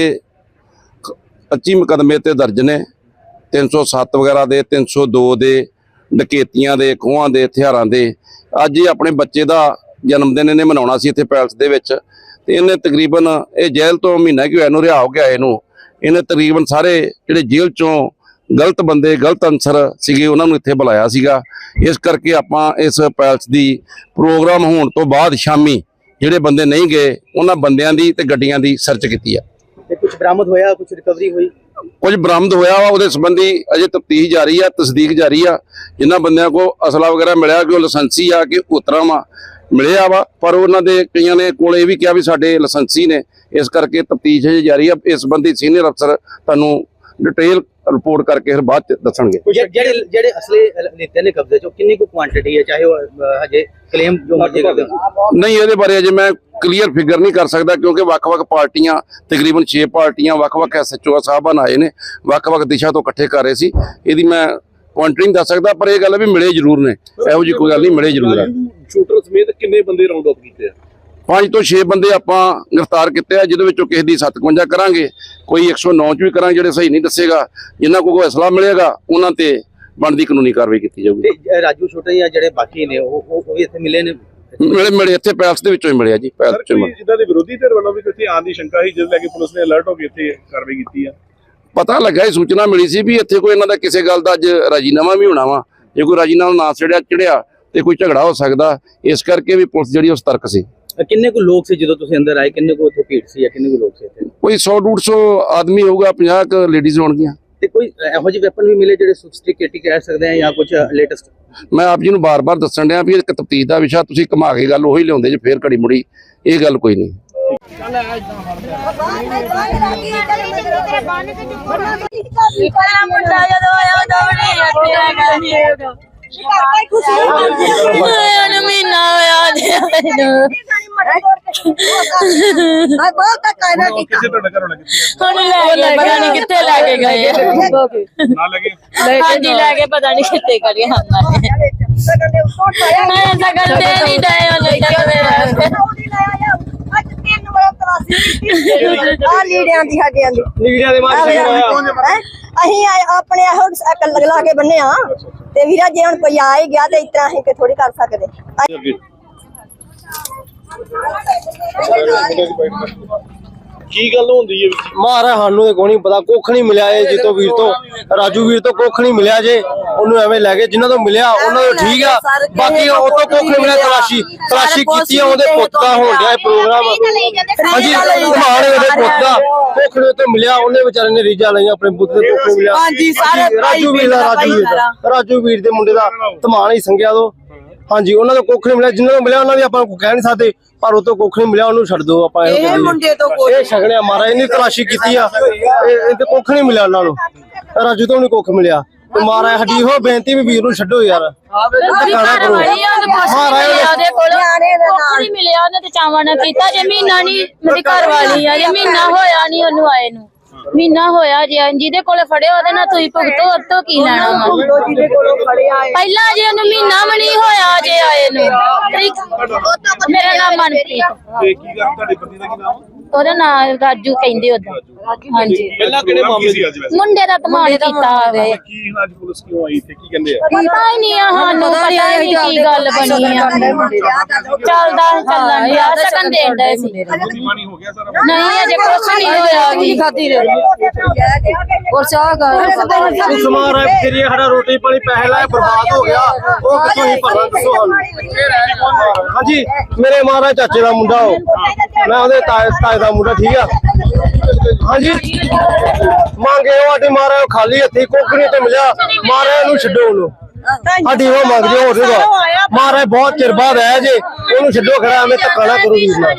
25 ਮੁਕੱਦਮੇ ਤੇ ਦਰਜ ਨੇ। 307 ਵਗੈਰਾ ਦੇ 302 ਦੇ ਡਕੈਤੀਆਂ ਦੇ ਖੋਹਾਂ ਦੇ ਹਥਿਆਰਾਂ ਦੇ। ਅੱਜ ਇਹ ਆਪਣੇ ਬੱਚੇ ਦਾ ਜਨਮ ਦਿਨ ਇਹਨੇ ਮਨਾਉਣਾ ਸੀ ਇੱਥੇ ਪੈਲਸ ਦੇ ਵਿੱਚ। ਤੇ ਇਹਨੇ ਤਕਰੀਬਨ ਇਹ ਜੇਲ੍ਹ ਤੋਂ ਮਹੀਨਾ ਕਿ ਹੋਇਆ ਨੂੰ ਰਿਹਾ ਹੋ ਗਿਆ ਇਹਨੂੰ ਇਹਨੇ ਤਕਰੀਬਨ ਸਾਰੇ ਜਿਹੜੇ ਜੇਲ੍ਹ ਚੋਂ ਗਲਤ ਬੰਦੇ ਗਲਤ ਅਨਸਰ ਸੀਗੇ ਉਹਨਾਂ ਨੂੰ ਇੱਥੇ ਬੁਲਾਇਆ ਸੀਗਾ। ਇਸ ਕਰਕੇ ਆਪਾਂ ਇਸ ਪੈਲਸ ਦੀ ਪ੍ਰੋਗਰਾਮ ਹੋਣ ਤੋਂ ਬਾਅਦ ਸ਼ਾਮੀ ਜਿਹੜੇ ਬੰਦੇ ਨਹੀਂ ਗਏ ਉਹਨਾਂ ਬੰਦਿਆਂ ਦੀ ਤੇ ਗੱਡੀਆਂ ਦੀ ਸਰਚ ਕੀਤੀ ਆ। ਤੇ ਕੁਝ ਬਰਾਮਦ ਹੋਇਆ ਕੁਝ ਰਿਕਵਰੀ ਹੋਈ? ਕੁਝ ਬਰਾਮਦ ਹੋਇਆ ਵਾ ਉਹਦੇ ਸੰਬੰਧੀ ਅਜੇ ਤਫਤੀਸ਼ ਜਾਰੀ ਆ ਤਸਦੀਕ ਜਾਰੀ ਆ। ਜਿਨ੍ਹਾਂ ਬੰਦਿਆਂ ਕੋ ਅਸਲਾ ਵਗੈਰਾ ਮਿਲਿਆ ਕਿ ਉਹ ਲਾਇਸੈਂਸੀ ਆ ਕਿ ਉਤਰਾ ਵਾ ਮਿਲਿਆ ਵਾ ਪਰ ਉਹਨਾਂ ਦੇ ਕਈਆਂ ਨੇ ਕੋਲ ਇਹ ਵੀ ਕਿਹਾ ਵੀ ਸਾਡੇ ਲਾਇਸੈਂਸੀ ਨੇ ਇਸ ਕਰਕੇ ਤਫਤੀਸ਼ ਜਾਰੀ ਆ ਇਸ ਸੰਬੰਧੀ ਸੀਨੀਅਰ ਅਫਸਰ ਤੁਹਾਨੂੰ ਡਿਟੇਲ ਰਿਪੋਰਟ ਕਰਕੇ ਫਿਰ ਬਾਅਦ ਚ ਦੱਸਣਗੇ। ਜਿਹੜੇ ਜਿਹੜੇ ਅਸਲੇ ਲਿੱਤੇ ਨੇ ਕਬਜ਼ੇ ਚੋਂ ਕਿੰਨੀ ਕੁ ਕੁਆਂਟੀਟੀ ਹੈ ਚਾਹੇ ਉਹ ਹਜੇ ਕਲੇਮ ਜੋ ਮਰਜ਼ੀ ਕਰਦੇ ਹੋ ਨਹੀਂ ਇਹਦੇ ਬਾਰੇ ਅਜੇ ਮੈਂ ਕਲੀਅਰ ਫਿਗਰ ਨਹੀਂ ਕਰ ਸਕਦਾ ਕਿਉਂਕਿ ਵੱਖ-ਵੱਖ ਪਾਰਟੀਆਂ ਤਕਰੀਬਨ 6 ਪਾਰਟੀਆਂ ਵੱਖ-ਵੱਖ ਐਸਐਚਓ ਸਾਹਿਬਾਨ ਆਏ ਨੇ ਵੱਖ-ਵੱਖ ਦਿਸ਼ਾ ਤੋਂ ਇਕੱਠੇ ਕਰ ਰਹੇ ਸੀ। ਇਹਦੀ ਮੈਂ ਕੁਆਂਟਰੀ ਨਹੀਂ ਦੱਸ ਸਕਦਾ ਪਰ ਇਹ ਗੱਲ ਵੀ ਮਿਲੇ ਜ਼ਰੂਰ ਨੇ। ਇਹੋ ਜੀ ਕੋਈ ਗੱਲ ਨਹੀਂ ਮਿਲੇ ਜ਼ਰੂਰ ਆ। ਸ਼ੂਟਰ ਸਮੇਤ ਕਿੰਨੇ ਬੰਦੇ ਰਾਉਂਡ ਅਪ ਕੀਤੇ ਆ? ਪੰਜ ਤੋਂ 6 ਬੰਦੇ ਆਪਾਂ ਗ੍ਰਿਫਤਾਰ ਕੀਤੇ ਆ ਜਿਹਦੇ ਵਿੱਚੋਂ ਕਿਸੇ ਦੀ 57 ਕਰਾਂਗੇ। ਕੋਈ 109 ਚ ਵੀ ਕਰਾਂਗੇ ਜਿਹੜੇ ਸਹੀ ਨਹੀਂ ਦੱਸੇਗਾ। ਜਿਨ੍ਹਾਂ ਕੋਲ ਕੋਈ ਅਸਲਾ ਮਿਲੇਗਾ ਉਹਨਾਂ ਤੇ ਬਣਦੀ ਕਾਨੂੰਨੀ ਕਾਰਵਾਈ ਕੀਤੀ ਜਾਊਗੀ। ਤੇ ਰਾਜੂ ਛੋਟੇ ਜਾਂ ਜਿਹੜੇ ਬਾਕੀ ਨੇ ਉਹ ਉਹ ਵੀ ਇੱਥੇ ਮਿਲੇ ਨੇ? ਮਿਲੇ ਮਿਲੇ ਇੱਥੇ ਪੈਲਸ ਦੇ ਵਿੱਚੋਂ ਹੀ ਮਿਲਿਆ ਜੀ ਪੈਲਸ ਚੋਂ। ਜਿੱਦਾਂ ਦੇ ਵਿਰੋਧੀ ਧਿਰ ਵੱਲੋਂ ਵੀ ਕਿਤੇ ਆਉਣ ਦੀ ਸ਼ੰਕਾ ਸੀ ਜਿਸ ਲੈ ਕੇ ਪੁਲਿਸ ਨੇ ਅਲਰਟ ਹੋ ਕੇ ਇੱਥੇ ਕਾਰਵਾਈ ਕੀਤੀ ਆ? ਪਤਾ ਲੱਗਾ ਇਹ ਸੂਚਨਾ ਮਿਲੀ ਸੀ ਵੀ ਇੱਥੇ ਕੋਈ ਇਹਨਾਂ ਦਾ ਕਿਸੇ ਗੱਲ ਦਾ ਅੱਜ ਰਾਜੀਨਾਮਾ ਵੀ ਹੋਣਾ ਵਾ। ਜੇ ਕੋਈ ਰਾਜੀਨਾਮਾ ਨਾ ਚੜਿਆ ਚੜਿਆ ਤੇ ਕੋਈ ਝਗੜਾ ਹੋ ਸਕਦਾ ਇਸ ਕਰਕੇ ਵੀ ਪੁਲਿਸ ਜਿਹੜੀ ਉਹ ਸਤਰਕ ਸੀ। ਕਿੰਨੇ ਕੁ ਲੋਕ ਸੀ ਜਦੋਂ ਤੁਸੀਂ ਅੰਦਰ ਆਏ? ਕਿੰਨੇ ਕੁ ਉੱਥੇ ਭੀੜ ਸੀ ਜਾਂ ਕਿੰਨੇ ਕੁ ਲੋਕ ਸੀ ਇੱਥੇ? ਕੋਈ 100 150 ਆਦਮੀ ਹੋਊਗਾ 50 ਕ ਲੇਡੀਜ਼ ਹੋਣਗੀਆਂ। ਤੇ ਕੋਈ ਇਹੋ ਜਿਹੇ ਵੈਪਨ ਵੀ ਮਿਲੇ ਜਿਹੜੇ ਸੋਫਿਸਟੀਕੇਟਿਡ ਕਹਿ ਸਕਦੇ ਆ ਜਾਂ ਕੁਝ ਲੇਟੈਸਟ ਮੈਂ ਆਪ ਜੀ ਨੂੰ ਬਾਰ-ਬਾਰ ਦੱਸਣ ਡਿਆ ਵੀ ਇਹ ਇੱਕ ਤਫਤੀਸ਼ ਦਾ ਵਿਸ਼ਾ ਤੁਸੀਂ ਘੁਮਾ ਕੇ ਗੱਲ ਉਹੀ ਲਿਆਉਂਦੇ ਜੇ ਫੇਰ ਘੜੀ ਮੁੜੀ ਇਹ ਗੱਲ ਕੋਈ ਨਹੀਂ। ਮੇਰਾ ਮੁੰਡਾ ਜਦੋਂ ਆਇਆ ਉਦੋਂ ਵੀ ਨਹੀਂ ਇੱਥੇ ਹੈਗਾ ਨਹੀਂ ਹੈਗਾ ਉਹਨੂੰ ਮਹੀਨਾ ਹੋਇਆ ਜੇ ਆਏ ਨੂੰ ਕਿਸੇ ਤੁਹਾਡਾ ਘਰੋਂ ਲੱਗੇ ਹੁਣ ਲੈ ਕੇ ਪਤਾ ਨਹੀਂ ਕਿੱਥੇ ਲੈ ਕੇ ਗਏ ਆ ਲੀੜਿਆਂ ਦੀ ਸਾਡਿਆਂ ਦੀ ਲੀੜਿਆਂ ਦੇ। ਮਾਰ? ਅਸੀਂ ਆਏ ਆਪਣੇ ਇਹੋ ਅਕਲ ਲਾ ਕੇ ਬੰਨੇ ਆ। ਤੇ ਵੀਰਾ ਜੇ ਹੁਣ ਕੋਈ ਆ ਹੀ ਗਿਆ ਤੇ ਇਤਨਾ ਅਸੀਂ ਕਿ ਥੋੜੀ ਕਰ ਸਕਦੇ। ਅੱਗੇ। ਕੀ ਗੱਲ ਹੁੰਦੀ ਹੈ ਵਿੱਚ ਮਹਾਰਾਜ ਸਾਨੂੰ ਤੇ ਕੋਈ ਨਹੀਂ ਪਤਾ ਕੁੱਖ ਨਹੀਂ ਮਿਲਿਆ ਇਹ ਜਿੱਤੋਂ ਵੀਰ ਤੋਂ। ਰਾਜੂ ਵੀਰ ਤੋਂ ਕੁੱਖ ਨਹੀਂ ਮਿਲਿਆ ਜੇ ਉਹਨੂੰ ਐਵੇਂ ਲੈ ਗਏ ਜਿਨ੍ਹਾਂ ਤੋਂ ਮਿਲਿਆ ਉਹਨਾਂ ਤੋਂ ਠੀਕ ਆ। ਬਾਕੀ ਉਹ ਤੋਂ ਕੁੱਖ ਨਹੀਂ ਮਿਲਿਆ ਤਲਾਸ਼ੀ ਤਲਾਸ਼ੀ ਕੀਤੀ ਆ ਉਹਦੇ ਪੁੱਤ ਦਾ ਹੋਣ ਡਿਆ ਇਹ ਪ੍ਰੋਗਰਾਮ। ਹਾਂਜੀ ਮਾਣ ਉਹਦੇ ਪੁੱਤ ਦਾ ਕੁੱਖ ਨਹੀਂ ਤੋਂ ਮਿਲਿਆ ਉਹਨੇ ਵਿਚਾਰੇ ਨੇ ਰੀਜਾ ਲਈਆਂ ਆਪਣੇ ਪੁੱਤ ਦੇ ਕੁੱਖ ਮਿਲਿਆ। ਹਾਂਜੀ, ਸਾਰੇ ਰਾਜੂ ਵੀਰ ਦਾ ਰਾਜੂ ਵੀਰ ਦਾ ਰਾਜੂ ਵੀਰ ਦੇ ਮੁੰਡੇ ਦਾ ਧਮਾਨ ਹੀ ਸੰਗਿਆ ਤੋਂ ਹਾਂਜੀ ਉਹਨਾਂ ਤੋਂ ਕੁੱਖ ਨਹੀਂ ਮਿਲਿਆ ਜਿਨ੍ਹਾਂ ਤੋਂ ਮਿਲਿਆ ਉਹਨਾਂ ਦੀ ਆਪਾਂ ਕਹਿ ਨਹੀਂ ਸਕਦੇ ਪਰ ਉਹ ਤੋਂ ਕੁੱਖ ਨਹੀਂ ਮਿਲਿਆ ਉਹਨੂੰ ਛੱਡ ਦਿਓ ਆਪਾਂ ਇਹੋ ਇਹ ਕਹਿੰਦੇ ਮੁੰਡੇ ਤੋਂ ਕੋਈ ਇਹ ਛਗਣਿਆ ਮਾਰਾ ਇਹਨੇ ਤਲਾਸ਼ੀ ਕੀਤੀ ਆ। ਇਹ ਤੇ ਕੁੱਖ ਨਹੀਂ ਮਿਲਿਆ ਉਹਨਾਂ ਨੂੰ। ਰਾਜੂ ਤੋਂ ਨਹੀਂ ਕੁੱਖ ਮਿਲਿਆ। ਤੇ ਮਾਰਾ ਹੱਡੀ ਹੋ ਬੇਨਤੀ ਵੀ ਵੀਰ ਨੂੰ ਛੱਡੋ ਯਾਰ। ਕੁਛ ਨੀ ਮਿਲਿਆ ਉਹਦੇ ਕੋਲ। ਕੁਛ ਨੀ ਮਿਲਿਆ ਉਹਨੇ ਤੇ ਚਾਵਾਂ ਨਾਲ ਕੀਤਾ ਜੇ ਮਹੀਨਾ ਨਹੀਂ ਮੇਰੀ ਘਰ ਵਾਲੀ ਆ ਜੇ ਮਹੀਨਾ ਹੋਇਆ ਨਹੀਂ ਉਹਨੂੰ ਆਏ ਨੂੰ। ਮਹੀਨਾ ਹੋਇਆ ਜੇ ਜਿਹਦੇ ਕੋਲੇ ਫੜਿਆ ਉਹਦੇ ਨਾਲ ਤੁਸੀਂ ਭੁਗਤੋ ਉਹ ਤੋਂ ਕੀ ਲੈਣਾ ਵਾ? ਜਿਹਦੇ ਕੋਲੋਂ ਫੜਿਆ ਪਹਿਲਾਂ ਜੇ ਉਹਨੂੰ ਮਹੀਨਾ ਵੀ ਨਹੀਂ ਹੋਇਆ ਜੇ ਆਏ ਨੂੰ। ਮੇਰਾ ਨਾਮ ਮਨਪ੍ਰੀਤ। ਤੇ ਕੀ ਗੱਲ ਤੁਹਾਡੇ ਪਤੀ ਦਾ ਕੀ ਨਾਮ? ਉਹਦਾ ਨਾਮ ਰਾਜੂ ਕਹਿੰਦੇ ਉਹਦਾ। ਹਾਂਜੀ। ਪਹਿਲਾਂ ਕਿਹੜੇ ਮਾਮਲੇ ਸੀ ਅੱਜ ਵੈਸੇ? ਮੁੰਡੇ ਦਾ ਧਮਾਲ ਕੀਤਾ ਹੋਵੇ। ਕੀ ਅੱਜ ਪੁਲਿਸ ਕਿਉਂ ਆਈ ਇੱਥੇ? ਕੀ ਕਹਿੰਦੇ ਆ? ਪਤਾ ਹੀ ਨਹੀਂ ਆ ਸਾਨੂੰ ਪਤਾ ਹੀ ਨਹੀਂ ਕੀ ਗੱਲ ਬਣੀ ਆ। ਚੱਲਦਾ ਚੱਲਣ ਡਿਆ ਸਕਨ ਦੇਣ ਸੀ। ਰੋਟੀ ਪਾਣੀ ਹੋ ਗਿਆ ਸਾਰਾ। ਨਹੀਂ ਅਜੇ ਕੁਛ ਨਹੀਂ ਹੋਇਆ ਵੀ ਔਰ ਚਾਹ ਕਰ ਤੂੰ ਸਮਾਨ ਆ ਫਿਰੀ ਸਾਡਾ ਰੋਟੀ ਪਾਣੀ ਪੈਸੇ ਲਾਇਆ ਬਰਬਾਦ ਹੋ ਗਿਆ। ਉਹ ਕਿੱਥੋਂ ਹੀ ਭਰਨਾ ਦੱਸੋ ਸਾਨੂੰ? ਹਾਂਜੀ ਮੇਰੇ ਮਹਾਰਾਜ ਚਾਚੇ ਦਾ ਮੁੰਡਾ ਉਹ ਮੈਂ ਉਹਦੇ ਤਾਏ ਤਾਏ ਦਾ ਮੁੰਡਾ ਠੀਕ ਆ? ਹਾਂਜੀ। ਮੰਗੇ ਉਹ ਆਡੀ ਮਹਾਰਾਜ ਖਾਲੀ ਹੱਥੀ ਕੋਕਣੀ ਤੇ ਮਿਲਿਆ। ਮਹਾਰਾਜ ਨੂੰ ਛੱਡੋ ਉਹਨੂੰ। ਸਾਡੀ ਉਹ ਮੰਗਦੇ ਹੋ ਰਿਹਾ ਮਹਾਰਾਜ ਬਹੁਤ ਚਿਰ ਬਾਅਦ ਆਇਆ ਜੇ। ਉਹਨੂੰ ਛੱਡੋ ਖੜਾ ਐਵੇਂ ਧੱਕਾ ਨਾ ਕਰੋ ਵੀਰ ਨਾਲ।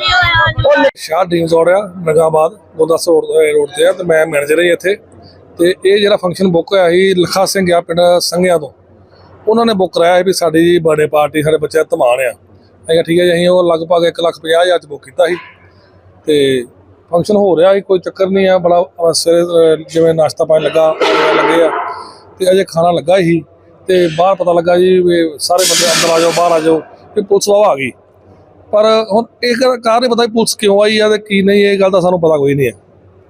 ਉਹ ਸ਼ਾਹ ਡ੍ਰੀਮਸ ਆ ਨਗਾਬਾਦ। ਗੁਰਦਾਸ ਰੋਡ ਰੋਡ ਤੇ ਆ ਤੇ ਮੈਂ ਮੈਨੇਜਰ ਹਾਂ ਇੱਥੇ। ਤੇ ਇਹ ਜਿਹੜਾ ਫੰਕਸ਼ਨ ਬੁੱਕ ਹੋਇਆ ਸੀ, ਲਖਾ ਸਿੰਘ ਆ ਪਿੰਡ ਸੰਘਿਆ ਤੋਂ। ਉਹਨਾਂ ਨੇ ਬੁੱਕ ਕਰਾਇਆ ਸੀ ਵੀ ਸਾਡੀ ਬਰਥਡੇ ਪਾਰਟੀ ਸਾਡੇ ਬੱਚੇ ਦਾ ਧਮਾਨ ਆ। ਮੈਂ ਠੀਕ ਹੈ ਜੀ, ਅਸੀਂ ਉਹ ਲਗਭਗ 1 ਲੱਖ ਪੰਜਾਹ ਹਜ਼ਾਰ ਚ ਬੁੱਕ ਕੀਤਾ ਸੀ। ਤੇ ਫੰਕਸ਼ਨ ਹੋ ਰਿਹਾ ਸੀ, ਕੋਈ ਚੱਕਰ ਨਹੀਂ ਆ, ਬੜਾ ਸਵੇਰੇ ਜਿਵੇਂ ਨਾਸ਼ਤਾ ਪਾਣੀ ਲੱਗਾ ਲੱਗੇ ਆ। ਤੇ ਅਜੇ ਖਾਣਾ ਲੱਗਾ ਸੀ ਤੇ ਬਾਹਰ ਪਤਾ ਲੱਗਾ ਜੀ ਵੀ ਸਾਰੇ ਬੰਦੇ ਅੰਦਰ ਆ ਜਾਓ, ਬਾਹਰ ਆ ਜਾਓ, ਤੇ ਪੁਲਿਸ ਵਾਹ ਆ ਗਈ। ਪਰ ਹੁਣ ਇਹ ਕਾਰ ਕਾਰ ਨਹੀਂ ਪਤਾ ਵੀ ਪੁਲਿਸ ਕਿਉਂ ਆਈ ਆ ਤੇ ਕੀ ਨਹੀਂ, ਇਹ ਗੱਲ ਦਾ ਸਾਨੂੰ ਪਤਾ ਕੋਈ ਨਹੀਂ ਹੈ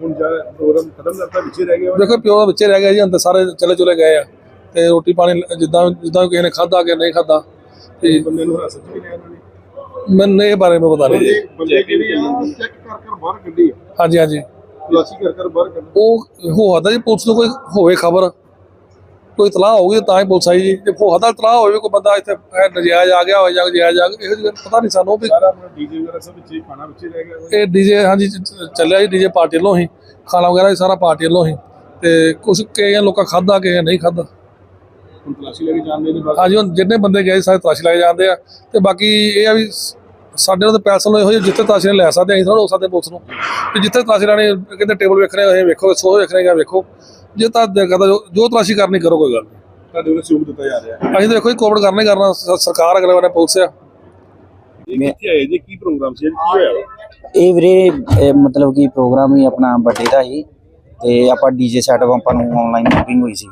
ਹੁਣ ਜਾ ਪ੍ਰੋਗਰਾਮ ਖਤਮ ਕਰਤਾ ਵਿੱਚੇ ਰਹਿ ਗਿਆ ਦੇਖੋ ਪਿਓ ਦਾ ਵਿੱਚੇ ਰਹਿ ਗਿਆ ਜੀ ਅੰਦਰ ਸਾਰੇ ਚਲੇ ਚਲੇ ਗਏ ਆ। ਤੇ ਰੋਟੀ ਪਾਣੀ ਜਿੱਦਾਂ ਜਿੱਦਾਂ ਕਿਸੇ ਨੇ ਖਾਧਾ ਕਿ ਨਹੀਂ ਖਾਧਾ। ਤੇ ਬੰਦੇ ਨੂੰ ਹਿਰਾਸਤ ਚ ਵੀ ਲਿਆ ਇਹਨਾਂ ਨੇ? ਮੈਨੂੰ ਇਹ ਬਾਰੇ ਮੈਂ ਪਤਾ ਨਹੀਂ ਜੀ। ਬੰਦੇ ਜਿਹੜੀ ਆ? ਚੈੱਕ ਕਰ ਕਰ ਬਾਹਰ ਕੱਢੀ ਆ। ਹਾਂਜੀ ਹਾਂਜੀ। ਖੁਲਾਸੀ ਕਰ ਕਰ ਬਾਹਰ ਕੱਢੀ। ਉਹ ਹੋਦਾ ਜੀ ਪੁਲਿਸ ਨੂੰ ਕੋਈ ਹੋਵੇ ਖਬਰ। ਕੋਈ ਇਤਲਾਹ ਹੋਊਗੀ ਤਾਂ ਹੀ ਪੁਲਿਸ ਆਈ ਜੀ। ਜੇ ਹੋਦਾ ਇਤਲਾਹ ਹੋਵੇ ਕੋਈ ਬੰਦਾ ਇੱਥੇ ਐ ਨਜਾਇਜ਼ ਆ ਗਿਆ ਹੋਵੇ ਜਾਂ ਨਜਾਇਜ਼ ਆ ਗਿਆ ਇਹੋ ਜਿਹੀ ਗੱਲ ਪਤਾ ਨਹੀਂ ਸਾਨੂੰ ਵੀ ਸਾਰਾ ਆਪਣਾ ਡੀਜੇ ਵਗੈਰਾ ਸਭ ਵਿੱਚੇ ਹੀ, ਖਾਣਾ ਵਿੱਚੇ ਰਹਿ ਗਿਆ ਇਹ ਡੀਜੇ ਹਾਂਜੀ ਚ- ਚੱਲਿਆ ਜੀ ਡੀਜੇ ਪਾਰਟੀ ਵੱਲੋਂ ਹੀ। ਖਾਣਾ ਵਗੈਰਾ ਵੀ ਸਾਰਾ ਪਾਰਟੀ ਵੱਲੋਂ ਹੀ। ਤੇ ਕੁਝ ਕਈਆਂ ਲੋਕਾਂ ਖਾਦਾ ਕਿਸੇ ਨਹੀਂ ਖਾਦਾ ਹੁਣ ਖੁਲਾਸੀ ਲੈ ਕੇ ਜਾਂਦੇ ਨੇ ਬਾਅਦ। ਹਾਂਜੀ ਹੁਣ ਜਿੰਨੇ ਬੰਦੇ ਗਏ ਸਾਰੇ ਤਲਾਸ਼ੀ ਲਾਏ ਜਾਂਦੇ ਆ। ਤੇ ਬਾਕੀ ਇਹ ਆ ਵੀ ਸ- ਸਾਡੇ ਨਾਲ ਤਾਂ ਪੈਸਾ ਨੂੰ ਇਹੋ ਜਿਹੇ ਜਿੱਥੇ ਤਲਾਸ਼ੀ ਲੈ ਸਕਦੇ ਆ, ਅਸੀਂ ਥੋੜਾ ਹੋ ਸਕਦੇ ਪੁਲਿਸ ਨੂੰ। ਤੇ ਜਿੱਥੇ ਤਲਾਸ਼ੀ ਲੈਣੇ ਕਹਿੰਦੇ ਟੇਬਲ ਵੇਖਣੇ ਹੋਏ ਵੇਖੋ ਸੋ ਵੇਖਣੇ ਗਿਆ ਵੇਖੋ। ਜੇ ਤਾਂ ਕਰਦਾ ਜੋ ਤਲਾਸ਼ੀ ਕਰਨੀ ਕਰੋ ਕੋਈ ਗੱਲ ਨਹੀਂ। ਤੁਹਾਡੇ ਵੱਲੋਂ ਸੂਬ ਦਿੱਤਾ ਜਾ ਰਿਹਾ ਹੈ। ਅਸੀਂ ਤਾਂ ਦੇਖੋ ਜੀ ਕੋਵਿਡ ਕਰਨਾ ਹੀ ਕਰਨਾ ਸ- ਸਰਕਾਰ ਅਗਲੇ ਵਾਰ ਪੁਲਿਸ ਆ। ਇਹ ਕਿੱਥੇ ਆਏ? ਜੀ ਕੀ ਪ੍ਰੋਗਰਾਮ ਸੀ? ਅੱਜ ਕੀ ਹੋਇਆ ਵਾ? ਇਹ ਵੀਰੇ ਇਹ ਮਤਲਬ ਕਿ ਪ੍ਰੋਗਰਾਮ ਹੀ ਆਪਣਾ ਬਰਥਡੇ ਦਾ ਸੀ ਤੇ ਆਪਾਂ ਡੀਜੇ ਸੈਟਅਪ ਆਪਾਂ ਨੂੰ ਆਨਲਾਈਨ ਬੁਕਿੰਗ ਹੋਈ ਸੀ।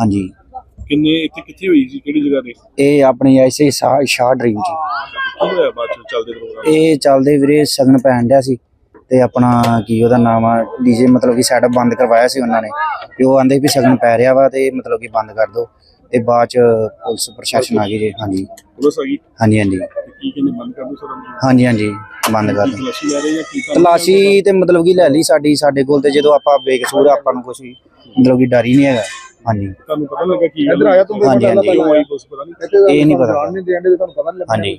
ਹਾਂਜੀ। ਕਿੰਨੇ ਇੱਥੇ ਕਿੱਥੇ ਹੋਈ ਸੀ? ਕਿਹੜੀ ਜਗ੍ਹਾ ਤੇ? ਇਹ ਆਪਣੀ ਐਸੇ ਸ਼ਾਹ ਡ੍ਰੀਮ ਜੀ ਕੀ ਹੋਇਆ ਬਾਅਦ ਚ ਚੱਲਦੇ ਪ੍ਰੋਗਰਾਮ? ਇਹ ਚੱਲਦੇ ਵੀਰੇ ਸਗਨ ਪੈਣ ਡਿਆ ਸੀ। ਤੇ ਆਪਣਾ ਕੀ ਉਹਦਾ ਨਾਮ ਆ ਡੀਜੇ ਮਤਲਬ ਕਿ ਸੈਟਅਪ ਬੰਦ ਕਰਵਾਇਆ ਸੀ ਉਹਨਾਂ ਨੇ। ਤੇ ਉਹ ਆਂਦੇ ਵੀ ਸਗਨ ਪੈ ਰਿਹਾ ਵਾ ਤੇ ਮਤਲਬ ਕਿ ਬੰਦ ਕਰ ਦਿਓ। ਤੇ ਬਾਅਦ ਚ ਪੁਲਿਸ ਪ੍ਰਸ਼ਾਸਨ ਆ ਗਈ ਜੀ ਹਾਂਜੀ। ਪੁਲਿਸ ਆ ਗਈ? ਹਾਂਜੀ ਹਾਂਜੀ। ਕੀ ਕਹਿੰਦੇ ਬੰਦ ਕਰ ਦੋ ਸਰ? ਹਾਂਜੀ ਹਾਂਜੀ ਬੰਦ ਕਰ ਦਿਓ। ਤਲਾਸ਼ੀ ਲੈ ਰਹੇ ਜਾਂ ਕੀ ਕਰ ਤਲਾਸ਼ੀ ਤੇ ਮਤਲਬ ਕਿ ਲੈ ਲਈ ਸਾਡੀ ਸਾਡੇ ਕੋਲ ਤੇ ਜਦੋਂ ਆਪਾਂ ਬੇਕਸੂਰ ਆਪਾਂ ਨੂੰ ਕੁਝ ਮਤਲਬ ਕਿ ਡਰ ਹੀ ਨਹੀਂ ਹੈਗਾ। ਹਾਂਜੀ। ਤੁਹਾਨੂੰ ਪਤਾ ਲੱਗਾ ਕੀ ਇੱਧਰ ਆਇਆ ਤੂੰ ਹਾਂਜੀ ਹਾਂਜੀ। ਇਹ ਨਹੀਂ ਪਤਾ। ਹਾਂਜੀ।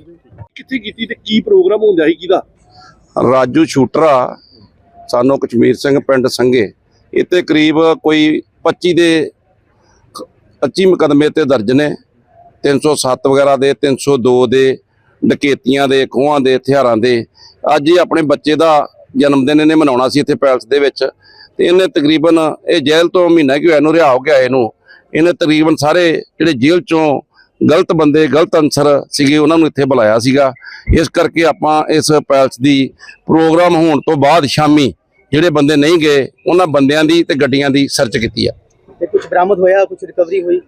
ਕਿੱਥੇ ਕੀਤੀ ਤੇ ਕੀ ਪ੍ਰੋਗਰਾਮ ਹੁੰਦਾ ਸੀ ਕਿਹਦਾ? ਰਾਜੂ ਸ਼ੂਟਰਾ ਸਾਨੂੰ ਕਸ਼ਮੀਰ ਸਿੰਘ ਪਿੰਡ ਸੰਘੇ। ਇੱਥੇ ਕਰੀਬ ਕੋਈ 25 ਦੇ 25 ਮੁਕੱਦਮੇ ਤੇ ਦਰਜ ਨੇ। 307 ਵਗੈਰਾ ਦੇ 302 ਦੇ ਡਕੇਤੀਆਂ ਦੇ, ਖੋਹਾਂ ਦੇ, ਹਥਿਆਰਾਂ ਦੇ। ਅੱਜ ਇਹ ਆਪਣੇ ਬੱਚੇ ਦਾ ਜਨਮ ਦਿਨ ਇਹਨੇ ਮਨਾਉਣਾ ਸੀ ਇੱਥੇ ਪੈਲਸ ਦੇ ਵਿੱਚ। ਤੇ ਇਹਨੇ ਤਕਰੀਬਨ ਇਹ ਜੇਲ੍ਹ ਤੋਂ ਮਹੀਨਾ ਕਿ ਹੋਇਆ ਨੂੰ ਰਿਹਾ ਹੋ ਗਿਆ ਇਹਨੂੰ। ਇਹਨੇ ਤਕਰੀਬਨ ਸਾਰੇ ਜਿਹੜੇ ਜੇਲ੍ਹ ਚੋਂ ਗਲਤ ਬੰਦੇ ਗਲਤ ਅਨਸਰ ਸੀਗੇ ਉਹਨਾਂ ਨੂੰ ਇੱਥੇ ਬੁਲਾਇਆ ਸੀਗਾ। ਇਸ ਕਰਕੇ ਆਪਾਂ ਇਸ ਪੈਲਸ ਦੀ ਪ੍ਰੋਗਰਾਮ ਹੋਣ ਤੋਂ ਬਾਅਦ ਸ਼ਾਮੀ ਜਿਹੜੇ ਬੰਦੇ ਨਹੀਂ ਗਏ ਉਹਨਾਂ ਬੰਦਿਆਂ ਦੀ ਤੇ ਗੱਡੀਆਂ ਦੀ ਸਰਚ ਕੀਤੀ ਆ। ਤੇ ਕੁਝ ਬਰਾਮਦ ਹੋਇਆ ਕੁਝ ਰਿਕਵਰੀ ਹੋਈ?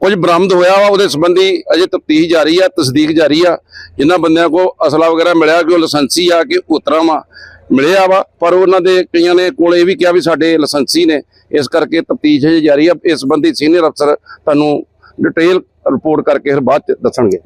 ਕੁਝ ਬਰਾਮਦ ਹੋਇਆ ਵਾ ਉਹਦੇ ਸੰਬੰਧੀ ਅਜੇ ਤਫਤੀਸ਼ ਜਾਰੀ ਆ ਤਸਦੀਕ ਜਾਰੀ ਆ। ਜਿਨ੍ਹਾਂ ਬੰਦਿਆਂ ਕੋ ਅਸਲਾ ਵਗੈਰਾ ਮਿਲਿਆ ਕਿ ਉਹ ਲਾਇਸੈਂਸੀ ਆ ਕਿ ਉਤਰਾ ਵਾ ਮਿਲਿਆ ਵਾ ਪਰ ਉਹਨਾਂ ਦੇ ਕਈਆਂ ਨੇ ਕੋਲ ਇਹ ਵੀ ਕਿਹਾ ਵੀ ਸਾਡੇ ਲਾਇਸੈਂਸੀ ਨੇ। ਇਸ ਕਰਕੇ ਤਫਤੀਸ਼ ਜਾਰੀ ਆ। ਇਸ ਸੰਬੰਧੀ ਸੀਨੀਅਰ ਅਫਸਰ ਤੁਹਾਨੂੰ ਡਿਟੇਲ ਰਿਪੋਰਟ ਕਰਕੇ ਫਿਰ ਬਾਅਦ ਚ ਦੱਸਣਗੇ।